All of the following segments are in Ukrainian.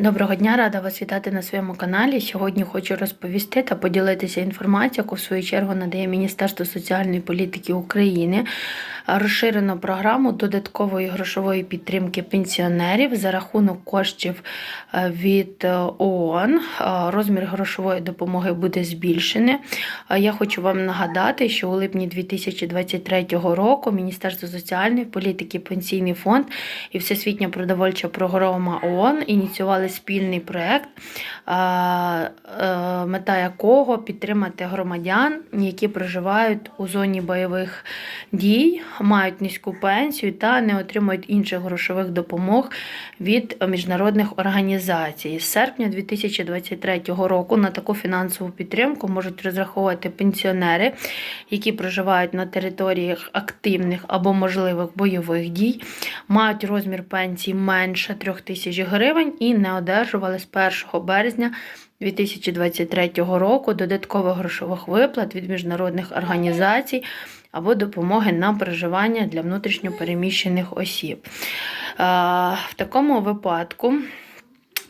Доброго дня, рада вас вітати на своєму каналі. Сьогодні хочу розповісти та поділитися інформацією, яку в свою чергу надає Міністерство соціальної політики України. Розширено програму додаткової грошової підтримки пенсіонерів за рахунок коштів е, від е, ООН. Е, Розмір грошової допомоги буде збільшений. Я хочу вам нагадати, що у липні 2023 року Міністерство соціальної політики, Пенсійний фонд і Всесвітня продовольча програма ООН ініціювали спільний проєкт, е, мета якого підтримати громадян, які проживають у зоні бойових дій, мають низьку пенсію та не отримують інших грошових допомог від міжнародних організацій. З серпня 2023 року на таку фінансову підтримку можуть розраховувати пенсіонери, які проживають на територіях активних або можливих бойових дій, мають розмір пенсії менше 3 тисяч гривень і не одержували з 1 березня 2023 року додаткових грошових виплат від міжнародних організацій або допомоги на проживання для внутрішньопереміщених осіб. В такому випадку.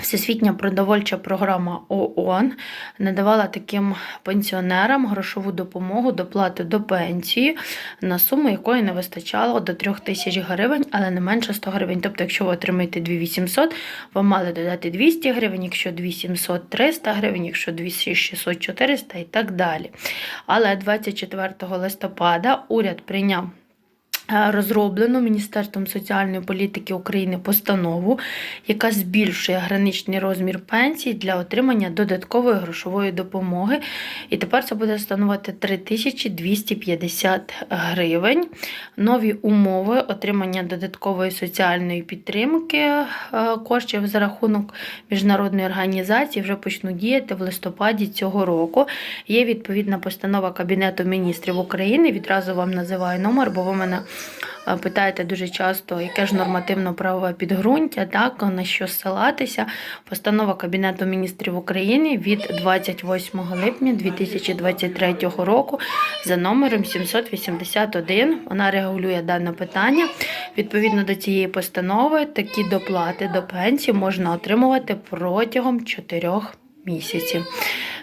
Всесвітня продовольча програма ООН надавала таким пенсіонерам грошову допомогу доплату до пенсії, на суму якої не вистачало до 3 тисяч гривень, але не менше 100 гривень. Тобто, якщо ви отримаєте 2800, вам мали додати 200 гривень, якщо 2700 – 300 гривень, якщо 2600 – 400 і так далі. Але 24 листопада уряд прийняв е, розроблену Міністерством соціальної політики України постанову, яка збільшує граничний розмір пенсії для отримання додаткової грошової допомоги. І тепер це буде становити 3250 гривень. Нові умови отримання додаткової соціальної підтримки е, коштів за рахунок міжнародної організації вже почнуть діяти в листопаді цього року. Є відповідна постанова Кабінету міністрів України. Відразу вам називаю номер, бо ви мене питаєте дуже часто, яке ж нормативно-правове підґрунтя, так, на що ссилатися. Постанова Кабінету міністрів України від 28 липня 2023 року за номером 781. Вона регулює дане питання. Відповідно до цієї постанови, такі доплати до пенсії можна отримувати протягом 4 місяців.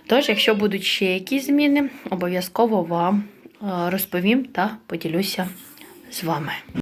Тож, якщо будуть ще якісь зміни, обов'язково вам е, розповім та поділюся з вами.